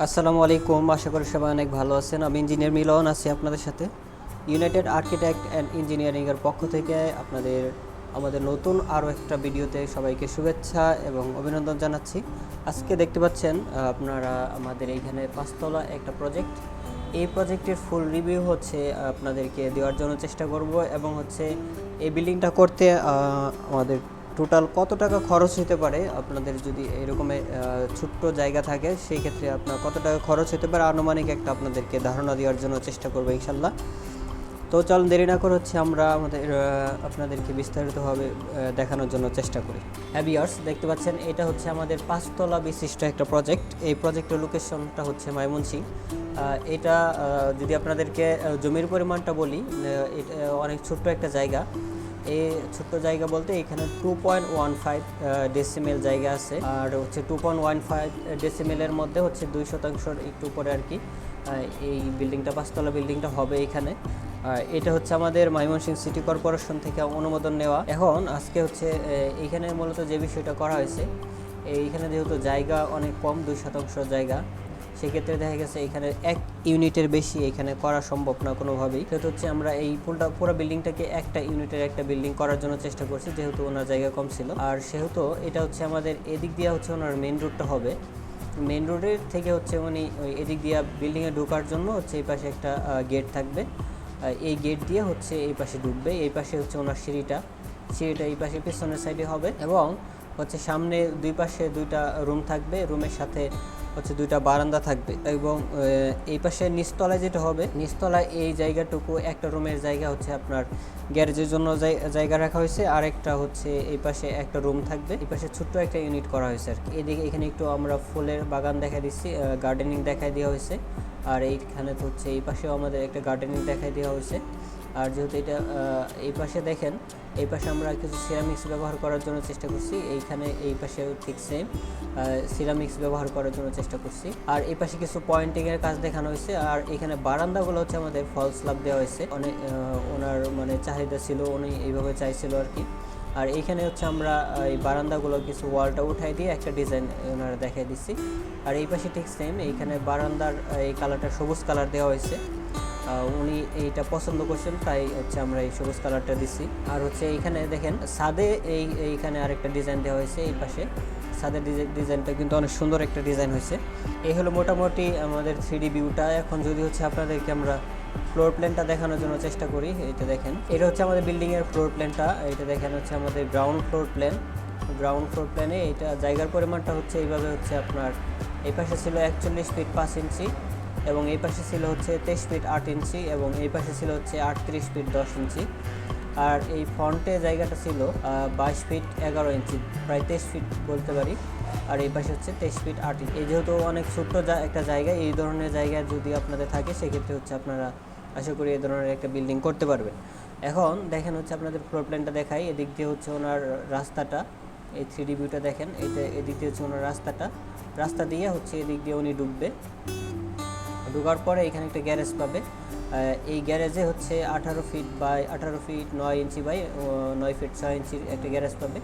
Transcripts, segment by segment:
আসসালামু আলাইকুম, আশা করি সবাই অনেক ভালো আছেন। আমি ইঞ্জিনিয়ার মিলন আছি আপনাদের সাথে। ইউনাইটেড আর্কিটেক্ট অ্যান্ড ইঞ্জিনিয়ারিংয়ের পক্ষ থেকে আপনাদের, আমাদের নতুন আরও একটা ভিডিওতে সবাইকে শুভেচ্ছা এবং অভিনন্দন জানাচ্ছি। আজকে দেখতে পাচ্ছেন, আপনারা আমাদের এইখানে পাঁচতলা একটা প্রজেক্ট এই প্রজেক্টের ফুল রিভিউ হচ্ছে আপনাদেরকে দেওয়ার জন্য চেষ্টা করব এবং হচ্ছে এই বিল্ডিংটা করতে আমাদের টোটাল কত টাকা খরচ হতে পারে? আপনাদের যদি এরকমের ছোট্ট জায়গা থাকে, সেই ক্ষেত্রে আপনার কত টাকা খরচ হতে পারে? আনুমানিক একটা আপনাদেরকে ধারণা দেওয়ার জন্য চেষ্টা করব ইনশাল্লাহ তো চল, দেরি না করে হচ্ছে আমরা আমাদের আপনাদেরকে বিস্তারিতভাবে দেখানোর জন্য চেষ্টা করি। হ্যাভিয়ার্স দেখতে পাচ্ছেন, এটা হচ্ছে আমাদের পাঁচতলা বিশিষ্ট একটা প্রজেক্ট এই প্রজেক্টের লোকেশনটা হচ্ছে ময়মনসিং এটা যদি আপনাদেরকে জমির পরিমাণটা বলি অনেক ছোট্ট একটা জায়গা। এই ছোট্ট জায়গা বলতে এখানে two point one five decimal জায়গা আছে। আর হচ্ছে টু পয়েন্ট ওয়ান ফাইভ ডেসিমেলের মধ্যে হচ্ছে দুই শতাংশর একটু উপরে আর কি এই বিল্ডিংটা পাঁচতলা বিল্ডিংটা হবে এখানে। এটা হচ্ছে আমাদের ময়মনসিংহ সিটি কর্পোরেশন থেকে অনুমোদন নেওয়া। এখন আজকে হচ্ছে আহ, এইখানে মূলত যে বিষয়টা করা হয়েছে এইখানে যেহেতু জায়গা অনেক কম দুই শতাংশ জায়গা সেক্ষেত্রে দেখা গেছে এখানে এক ইউনিটের বেশি এখানে করা সম্ভব না কোনোভাবেই। সেহেতু হচ্ছে আমরা এই পুরোটা পুরো বিল্ডিংটাকে একটা ইউনিটের একটা বিল্ডিং করার জন্য চেষ্টা করছি, যেহেতু ওনার জায়গা কম ছিল। আর সেহেতু এটা হচ্ছে আমাদের এদিক দিয়ে হচ্ছে ওনার মেন রোডটা হবে। মেন রোডের থেকে হচ্ছে উনি ওই এদিক দিয়ে বিল্ডিংয়ে ঢোকার জন্য হচ্ছে এই পাশে একটা গেট থাকবে। এই গেট দিয়ে হচ্ছে এই পাশে ঢুকবে। এই পাশে হচ্ছে ওনার সিঁড়িটা। সিঁড়িটা এই পাশে পেছনের সাইডে হবে। এবং হচ্ছে সামনে দুই পাশে দুইটা রুম থাকবে, রুমের সাথে হচ্ছে দুইটা বারান্দা থাকবে এবং এই পাশে নিচতলায় যেটা হবে, নিচতলায় এই জায়গাটুকু, একটা রুমের জায়গা হচ্ছে আপনার গ্যারেজের জন্য জায়- জায়গা রাখা হয়েছে আর একটা হচ্ছে এই পাশে একটা রুম থাকবে, এই পাশে ছোট্ট একটা ইউনিট করা হয়েছে আর কি। এদিকে এখানে একটু আমরা ফুলের বাগান দেখা দিচ্ছি গার্ডেনিং দেখাই দেওয়া হয়েছে, আর এইখানে তো হচ্ছে এই পাশেও আমাদের একটা গার্ডেনিং দেখাই দেওয়া হয়েছে, আর যেহেতু এটা এই পাশে দেখেন এই পাশে আমরা কিছু সিরামিক্স ব্যবহার করার জন্য চেষ্টা করছি। এইখানে এই পাশেও ঠিক সেম সিরামিক্স ব্যবহার করার জন্য চেষ্টা করছি। আর এই পাশে কিছু পয়েন্টিং এর কাজ দেখানো হয়েছে। আর এখানে বারান্দাগুলো হচ্ছে আমাদের ফলস লাভ দেওয়া হয়েছে। অনেক ওনার মানে চাহিদা ছিল, উনি এইভাবে চাইছিল আর কি। আর এইখানে হচ্ছে আমরা এই বারান্দাগুলো কিছু ওয়ালটা উঠাই দিয়ে একটা ডিজাইন ওনারা দেখাই দিচ্ছি। আর এই পাশে ঠিক সেম এইখানে বারান্দার এই কালারটা সবুজ কালার দেওয়া হয়েছে। উনি এইটা পছন্দ করছেন, তাই হচ্ছে আমরা এই সবুজ কালারটা দিচ্ছি। আর হচ্ছে এইখানে দেখেন, সাদে এই, এইখানে আরেকটা ডিজাইন দেওয়া হয়েছে, এই পাশে। সাদের ডিজাইনটা কিন্তু অনেক সুন্দর একটা ডিজাইন হয়েছে। এই হলো মোটামুটি আমাদের থ্রি ভিউটা এখন যদি হচ্ছে আপনাদেরকে আমরা ফ্লোর প্ল্যানটা দেখানোর জন্য চেষ্টা করি, এটা দেখেন। এটা হচ্ছে আমাদের বিল্ডিংয়ের ফ্লোর প্ল্যানটা এটা দেখেন হচ্ছে আমাদের ground floor plan ground floor প্ল্যানে এটা জায়গার পরিমাণটা হচ্ছে এইভাবে হচ্ছে আপনার, এই পাশে ছিল একচল্লিশ ফিট পাঁচ ইঞ্চি এবং এই পাশে ছিল হচ্ছে তেইশ ফিট আট ইঞ্চি এবং এই পাশে ছিল হচ্ছে আটত্রিশ ফিট দশ ইঞ্চি। আর এই ফ্রন্টে জায়গাটা ছিল বাইশ ফিট এগারো ইঞ্চি, প্রায় তেইশ ফিট বলতে পারি। আর এই পাশে হচ্ছে তেইশ ফিট আট ইঞ্চি। এই যেহেতু অনেক ছোট্ট একটা জায়গা, এই ধরনের জায়গা যদি আপনাদের থাকে, সেক্ষেত্রে হচ্ছে আপনারা আশা করি এই ধরনের একটা বিল্ডিং করতে পারবেন। এখন দেখেন হচ্ছে আপনাদের ফ্লোর প্ল্যানটা দেখাই। এদিক দিয়ে হচ্ছে ওনার রাস্তাটা, এই থ্রি ডি ভিউটা দেখেন। এটা এদিক দিয়ে হচ্ছে ওনার রাস্তাটা। রাস্তা দিয়ে হচ্ছে এদিক দিয়ে উনি ডুববে ঢোকার পরে এখানে একটা গ্যারেজ পাবে। এই গ্যারেজে হচ্ছে আঠারো ফিট বাই আঠারো ফিট নয় ইঞ্চি বাই নয় ফিট ছয় ইঞ্চির একটা গ্যারেজ পাবে।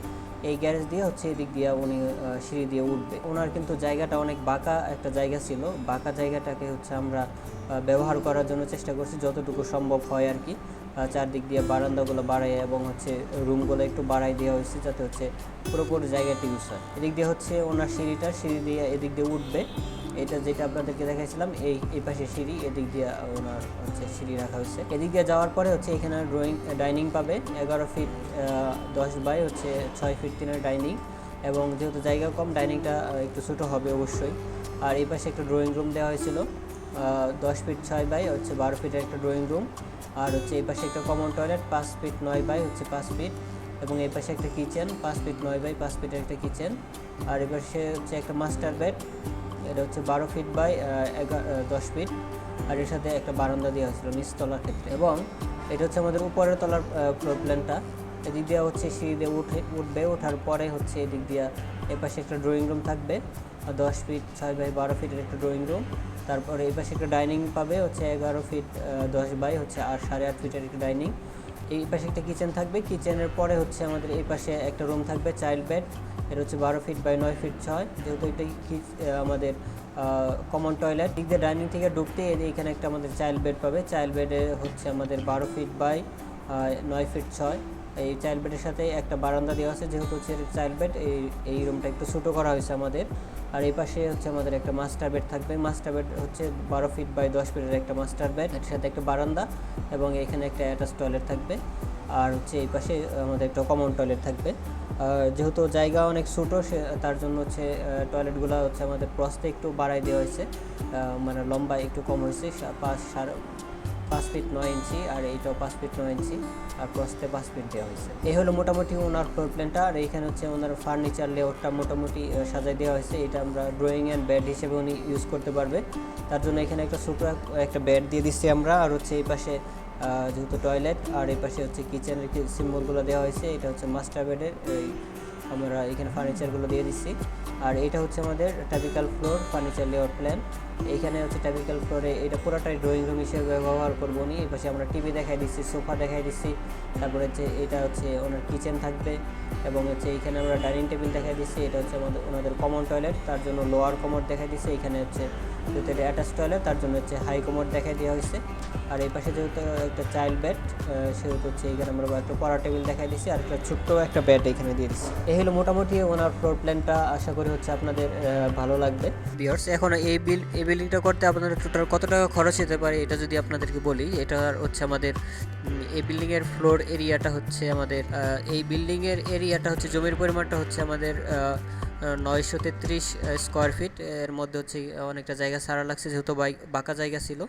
এই গ্যারেজ দিয়ে হচ্ছে এদিক দিয়ে উনি সিঁড়ি দিয়ে উঠবে। ওনার কিন্তু জায়গাটা অনেক বাঁকা একটা জায়গা ছিল। বাঁকা জায়গাটাকে হচ্ছে আমরা ব্যবহার করার জন্য চেষ্টা করছি, যতটুকু সম্ভব হয় আর কি। চারদিক দিয়ে বারান্দাগুলো বাড়াই এবং হচ্ছে রুমগুলো একটু বাড়াই দেওয়া হয়েছে যাতে হচ্ছে পুরোপুরি জায়গাটি ইউজ হয়। এদিক দিয়ে হচ্ছে ওনার সিঁড়িটা, সিঁড়ি দিয়ে এদিক দিয়ে উঠবে। এটা যেটা আপনাদেরকে দেখাইছিলাম, এই এই পাশে সিঁড়ি, এদিক দিয়ে ওনার হচ্ছে সিঁড়ি রাখা হয়েছে। এদিক দিয়ে যাওয়ার পরে হচ্ছে এখানে ড্রয়িং, ডাইনিং পাবে। এগারো ফিট দশ বাই হচ্ছে ছয় ফিট তিনের ডাইনিং এবং যেহেতু জায়গা কম, ডাইনিংটা একটু ছোটো হবে অবশ্যই। আর এই পাশে একটা ড্রয়িং রুম দেওয়া হয়েছিল। দশ ফিট ছয় বাই, হচ্ছে বারো ফিটের একটা ড্রয়িং রুম আর হচ্ছে এই পাশে একটা কমন টয়লেট পাঁচ ফিট নয় বাই, হচ্ছে পাঁচ ফিট এবং এই পাশে একটা কিচেন পাঁচ ফিট নয় বাই, পাঁচ ফিটের একটা কিচেন আর এই পাশে হচ্ছে একটা মাস্টার বেড এটা হচ্ছে বারো ফিট বাই এগারো দশ ফিট আর এর সাথে একটা বারান্দা দেওয়া হয়েছিল নিচতলার ক্ষেত্রে। এবং এটা হচ্ছে আমাদের উপরের তলার ফ্লোর প্ল্যানটা এদিক দিয়ে হচ্ছে সিঁড়ি দিয়ে উঠে, উঠবে, ওঠার পরে হচ্ছে এদিক দিয়ে এপাশে একটা ড্রয়িং রুম থাকবে। দশ ফিট ছয় বাই বারো ফিটের একটা ড্রয়িং রুম তারপরে এই পাশে একটা ডাইনিং পাবে, হচ্ছে এগারো ফিট দশ বাই, হচ্ছে আর সাড়ে আট ফিটের একটা ডাইনিং। এই পাশে একটা কিচেন থাকবে, কিচেনের পরে হচ্ছে আমাদের এই পাশে একটা রুম থাকবে, চাইল্ড বেড। এটা হচ্ছে বারো ফিট বাই নয় ফিট ছয়, যেহেতু এটা আমাদের কমন টয়লেট। দিক দিয়ে ডাইনিং থেকে ঢুকতে এখানে একটা আমাদের চাইল্ড বেড পাবে। চাইল্ড বেডে হচ্ছে আমাদের বারো ফিট বাই নয় ফিট ছয়। এই চাইল্ড বেডের সাথে একটা বারান্দা দেওয়া আছে, যেহেতু হচ্ছে চাইল্ড বেড এই এই রুমটা একটু ছোটো করা হয়েছে আমাদের। আর এই পাশে হচ্ছে আমাদের একটা মাস্টার বেড থাকবে। মাস্টার বেড হচ্ছে বারো ফিট বাই দশ ফিটের একটা মাস্টার বেড এর সাথে একটা বারান্দা এবং এখানে একটা অ্যাটাচ টয়লেট থাকবে। আর হচ্ছে এই পাশে আমাদের একটা কমন টয়লেট থাকবে। যেহেতু জায়গা অনেক ছোটো, সে, তার জন্য হচ্ছে টয়লেটগুলো হচ্ছে আমাদের প্রস্তে একটু বাড়াই দেওয়া হয়েছে। মানে লম্বা একটু কম হয়েছে পাঁচ, সাড়ে পাঁচ ফিট নয় ইঞ্চি আর এইটাও পাঁচ ফিট নয় ইঞ্চি আর প্রস্তে পাঁচ ফিট দেওয়া হয়েছে। এই হলো মোটামুটি ওনার ফ্লোর প্ল্যানটা আর এইখানে হচ্ছে ওনার ফার্নিচার লেআউটটা মোটামুটি সাজাই দেওয়া হয়েছে। এটা আমরা ড্রয়িং অ্যান্ড বেড হিসেবে উনি ইউজ করতে পারবে। তার জন্য এখানে একটা ছোটো এক- একটা বেড দিয়ে দিচ্ছি আমরা। আর হচ্ছে এই পাশে যেহেতু টয়লেট আর এই পাশে হচ্ছে কিচেনের সিম্বলগুলো দেওয়া হয়েছে। এটা হচ্ছে মাস্টার বেডের আমরা এখানে ফার্নিচারগুলো দিয়ে দিচ্ছি। আর এটা হচ্ছে আমাদের typical floor furniture layer plan এইখানে হচ্ছে টাপিক্যাল ফ্লোরে এটা পুরোটাই ড্রয়িং রুম হিসেবে ব্যবহার করব নি এই পাশে আমরা টিভি দেখাই দিচ্ছি সোফা দেখাই দিচ্ছি। তারপরে হচ্ছে এটা হচ্ছে ওনার কিচেন থাকবে এবং হচ্ছে এইখানে আমরা ডাইনিং টেবিল দেখাই দিচ্ছি। এটা হচ্ছে আমাদের ওনাদের কমন টয়লেট তার জন্য লোয়ার কমোড দেখাই দিচ্ছি। এখানে হচ্ছে যেহেতু এটা অ্যাটাচ টয়লেট তার জন্য হচ্ছে হাই কমোড দেখাই দেওয়া হয়েছে। আর এই পাশে যেহেতু একটা চাইল্ড বেড সেহেতু হচ্ছে এখানে আমরা একটা পড়া টেবিল দেখাই দিচ্ছি আর একটা ছোট্ট একটা বেড এখানে দিয়ে দিচ্ছি এই হলো মোটামুটি ওনার ফ্লোর প্ল্যানটা আশা করি হচ্ছে আপনাদের ভালো লাগবে। বিয়ার্স এখন এই বিল এই বিল্ডিংটা করতে আপনাদের টোটাল কত টাকা খরচ হতে পারে, এটা যদি আপনাদেরকে বলি, এটা হচ্ছে আমাদের এই বিল্ডিংয়ের ফ্লোর এরিয়াটা হচ্ছে আমাদের এই বিল্ডিংয়ের এরিয়াটা হচ্ছে জমির পরিমাণটা হচ্ছে আমাদের নয়শো তেত্রিশ স্কোয়ার ফিট এর মধ্যে হচ্ছে অনেকটা জায়গা সারা লাগছে, যেহেতু বাঁকা জায়গা ছিল।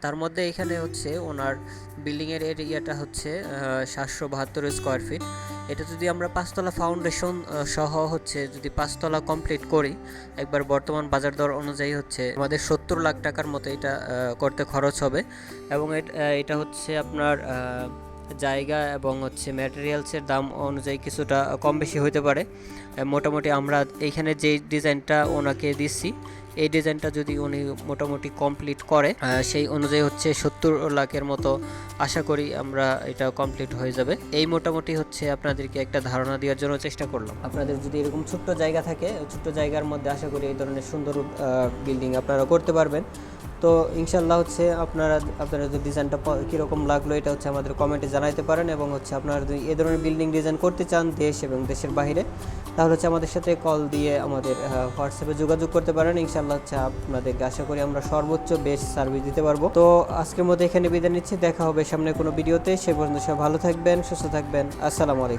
তার মধ্যে এখানে হচ্ছে ওনার বিল্ডিংয়ের এরিয়াটা হচ্ছে সাতশো বাহাত্তর স্কোয়ার ফিট এটা যদি আমরা পাঁচতলা ফাউন্ডেশন সহ হচ্ছে যদি পাঁচতলা কমপ্লিট করি, একবার বর্তমান বাজার দর অনুযায়ী হচ্ছে আমাদের সত্তর লাখ টাকার মতো এটা করতে খরচ হবে। এবং এট- হচ্ছে আপনার জায়গা এবং হচ্ছে ম্যাটেরিয়ালসের দাম অনুযায়ী কিছুটা কম বেশি হতে পারে। মোটামুটি আমরা এইখানে যে ডিজাইনটা ওনাকে দিচ্ছি, এই ডিজাইনটা যদি উনি মোটামুটি কমপ্লিট করে সেই অনুযায়ী হচ্ছে সত্তর লাখের মতো আশা করি আমরা এটা কমপ্লিট হয়ে যাবে। এই মোটামুটি হচ্ছে আপনাদেরকে একটা ধারণা দেওয়ার জন্য চেষ্টা করলাম। আপনাদের যদি এরকম ছোট্ট জায়গা থাকে, ছোট্ট জায়গার মধ্যে আশা করি এই ধরনের সুন্দর বিল্ডিং আপনারা করতে পারবেন। তো ইনশাল্লাহ হচ্ছে আপনারা আপনারা যদি ডিজাইনটা কীরকম লাগল এটা হচ্ছে আমাদের কমেন্টে জানাইতে পারেন এবং হচ্ছে আপনারা যদি এ ধরনের বিল্ডিং ডিজাইন করতে চান দেশ এবং দেশের বাইরে তাহলে হচ্ছে আমাদের সাথে কল দিয়ে আমাদের হোয়াটসঅ্যাপে যোগাযোগ করতে পারেন। ইনশাল্লাহ হচ্ছে আপনাদেরকে আশা করি আমরা সর্বোচ্চ বেস্ট সার্ভিস দিতে পারব। তো আজকের মতো এখানে বিদায় নিচ্ছি। দেখা হবে সামনে কোনো ভিডিওতে সে পর্যন্ত সব ভালো থাকবেন, সুস্থ থাকবেন। আসসালামু আলাইকুম।